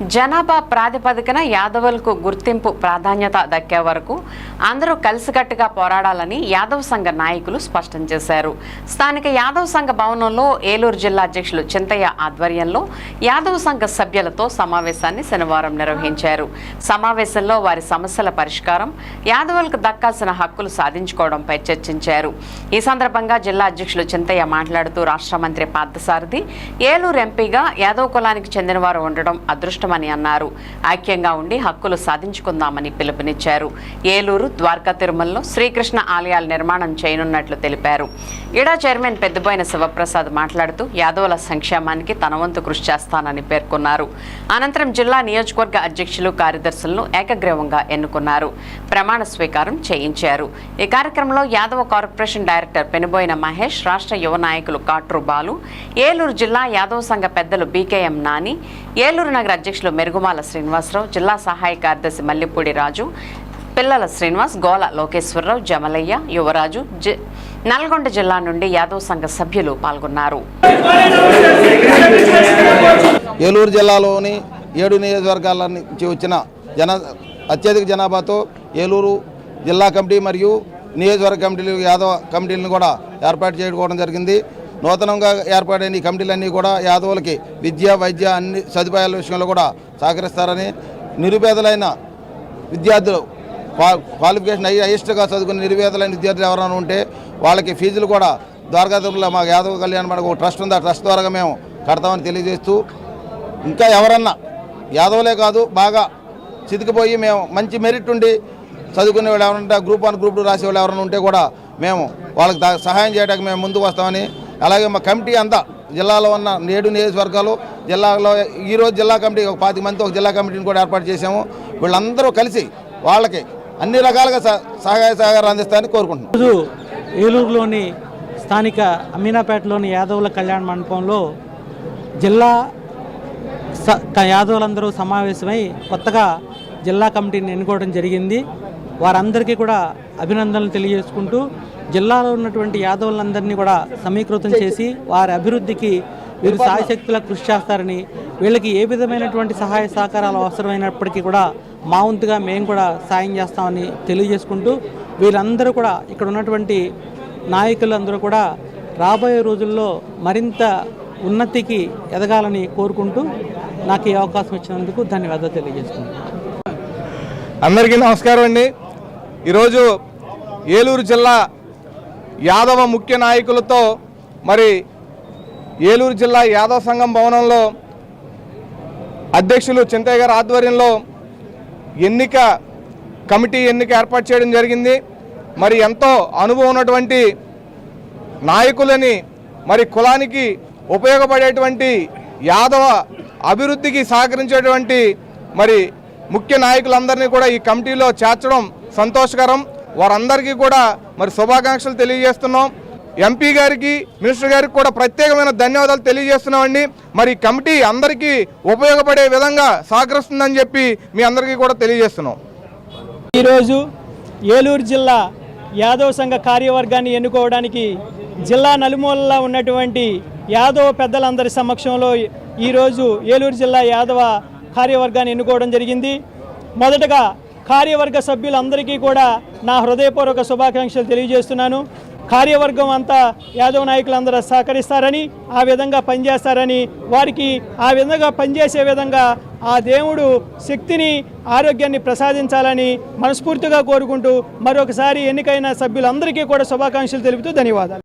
జనాభా ప్రాతిపదికన యాదవులకు గుర్తింపు ప్రాధాన్యత దక్కే వరకు అందరూ కలిసికట్టుగా పోరాడాలని యాదవ్ సంఘ నాయకులు స్పష్టం చేశారు. స్థానిక యాదవ్ సంఘ భవనంలో ఏలూరు జిల్లా అధ్యక్షులు చింతయ్య ఆధ్వర్యంలో యాదవ్ సంఘ సభ్యులతో సమావేశాన్ని శనివారం నిర్వహించారు. సమావేశంలో వారి సమస్యల పరిష్కారం యాదవులకు దక్కాల్సిన హక్కులు సాధించుకోవడంపై చర్చించారు. ఈ సందర్భంగా జిల్లా అధ్యక్షులు చింతయ్య మాట్లాడుతూ రాష్ట్ర మంత్రి పార్థసారథి ఏలూరు ఎంపీగా యాదవ్ కులానికి చెందినవారు ఉండడం అదృష్టం ముఖ్యమని అన్నారు. ఐక్యంగా ఉండి హక్కులు సాధించుకుందామని పిలుపునిచ్చారు. ఏలూరు ద్వారకా తిరుమలలో శ్రీకృష్ణ ఆలయాల నిర్మాణం చేయనున్నట్లు తెలిపారు. ఇడా చైర్మన్ పెద్దబోయిన శివప్రసాద్ మాట్లాడుతూ యాదవుల సంక్షేమానికి తన వంతు కృషి చేస్తానని పేర్కొన్నారు. అనంతరం జిల్లా నియోజకవర్గ అధ్యక్షులు కార్యదర్శులను ఏకగ్రీవంగా ఎన్నుకున్నారు. ప్రమాణ స్వీకారం చేయించారు. ఈ కార్యక్రమంలో యాదవ కార్పొరేషన్ డైరెక్టర్ పెనుబోయిన మహేష్ రాష్ట్ర యువ నాయకులు కాట్రు బాలు ఏలూరు జిల్లా యాదవ సంఘ పెద్దలు బీకేఎం నాని ఏలూరు నగర అధ్యక్షులు మెరుగుమాల శ్రీనివాసరావు జిల్లా సహాయ కార్యదర్శి మల్లెపూడి రాజు పిల్లల శ్రీనివాస్ గోల లోకేశ్వరరావు జమలయ్య యువరాజు నల్గొండ జిల్లా నుండి యాదవ్ సంఘ సభ్యులు పాల్గొన్నారు. ఏలూరు జిల్లాలోని ఏడు నియోజకవర్గాల నుంచి వచ్చిన జన అత్యధిక జనాభాతో ఏలూరు జిల్లా కమిటీ మరియు నియోజకవర్గ కమిటీలు యాదవ కమిటీలను కూడా ఏర్పాటు చేసుకోవడం జరిగింది. నూతనంగా ఏర్పాటైన ఈ కమిటీలన్నీ కూడా యాదవులకి విద్య వైద్య అన్ని సదుపాయాల విషయంలో కూడా సహకరిస్తారని నిరుపేదలైన విద్యార్థులు క్వాలిఫికేషన్ అయ్యి అయిష్టగా చదువుకున్న నిరుపేదలైన విద్యార్థులు ఎవరైనా ఉంటే వాళ్ళకి ఫీజులు కూడా ద్వారకాతిరుమల మా యాదవ కళ్యాణ మనకు ఒక ట్రస్ట్ ఉంది. ఆ ట్రస్ట్ ద్వారా మేము కడతామని తెలియజేస్తూ ఇంకా ఎవరన్నా యాదవులే కాదు బాగా చితికిపోయి మేము మంచి మెరిట్ ఉండి చదువుకునే వాళ్ళు ఎవరంటే గ్రూప్ వన్ గ్రూప్ టూ రాసే వాళ్ళు ఎవరైనా ఉంటే కూడా మేము వాళ్ళకి దా- సహాయం చేయడానికి మేము ముందుకు వస్తామని అలాగే మా కమిటీ అంతా జిల్లాలో ఉన్న నేడు నియోజకవర్గాలు జిల్లాలో ఈరోజు జిల్లా కమిటీ ఒక పాతి మంది ఒక జిల్లా కమిటీని కూడా ఏర్పాటు చేశాము. వీళ్ళందరూ కలిసి వాళ్ళకి అన్ని రకాలుగా సహ- సహాయ సహకారాలు అందిస్తారని కోరుకుంటున్నాం. ఏలూరులోని స్థానిక అమీనాపేటలోని యాదవుల కళ్యాణ మండపంలో జిల్లా స- యాదవులందరూ సమావేశమై కొత్తగా జిల్లా కమిటీని ఎన్నుకోవడం జరిగింది. వారందరికీ కూడా అభినందనలు తెలియజేసుకుంటూ జిల్లాలో ఉన్నటువంటి యాదవులందరినీ కూడా సమీకృతం చేసి వారి అభివృద్ధికి వీరు సాయశక్తుల కృషి చేస్తారని వీళ్ళకి ఏ విధమైనటువంటి సహాయ సహకారాలు అవసరమైనప్పటికీ కూడా మా వంతుగా మేము కూడా సాయం చేస్తామని తెలియజేసుకుంటూ వీళ్ళందరూ కూడా ఇక్కడ ఉన్నటువంటి నాయకులందరూ కూడా రాబోయే రోజుల్లో మరింత ఉన్నతికి ఎదగాలని కోరుకుంటూ నాకు ఈ అవకాశం ఇచ్చినందుకు ధన్యవాదాలు తెలియజేస్తున్నాను అందరికీ నమస్కారం అండి. ఈరోజు ఏలూరు జిల్లా యాదవ ముఖ్య నాయకులతో మరి ఏలూరు జిల్లా యాదవ సంఘం భవనంలో అధ్యక్షులు చింతయ్య గారి ఆధ్వర్యంలో ఎన్నిక కమిటీ ఎన్నిక ఏర్పాటు చేయడం జరిగింది. మరి ఎంతో అనుభవం ఉన్నటువంటి నాయకులని మరి కులానికి ఉపయోగపడేటువంటి యాదవ అభివృద్ధికి సహకరించేటువంటి మరి ముఖ్య నాయకులందరినీ కూడా ఈ కమిటీలో చేర్చడం సంతోషకరం. వారందరికీ కూడా మరి శుభాకాంక్షలు తెలియజేస్తున్నాం. ఎంపీ గారికి మినిస్టర్ గారికి కూడా ప్రత్యేకమైన ధన్యవాదాలు తెలియజేస్తున్నామండి. మరి కమిటీ అందరికీ ఉపయోగపడే విధంగా సహకరిస్తుందని చెప్పి మీ అందరికీ కూడా తెలియజేస్తున్నాం. ఈరోజు ఏలూరు జిల్లా యాదవ సంఘ కార్యవర్గాన్ని ఎన్నుకోవడానికి జిల్లా నలుమూలలా ఉన్నటువంటి యాదవ పెద్దలందరి సమక్షంలో ఈరోజు ఏలూరు జిల్లా యాదవ కార్యవర్గాన్ని ఎన్నుకోవడం జరిగింది. మొదటగా కార్యవర్గ సభ్యులందరికీ కూడా నా హృదయపూర్వక శుభాకాంక్షలు తెలియజేస్తున్నాను. కార్యవర్గం అంతా యాదవ్ నాయకులందరూ సహకరిస్తారని ఆ విధంగా పనిచేస్తారని వారికి ఆ విధంగా పనిచేసే విధంగా ఆ దేవుడు శక్తిని ఆరోగ్యాన్ని ప్రసాదించాలని మనస్ఫూర్తిగా కోరుకుంటూ మరొకసారి ఎన్నికైన సభ్యులందరికీ కూడా శుభాకాంక్షలు తెలుపుతూ ధన్యవాదాలు.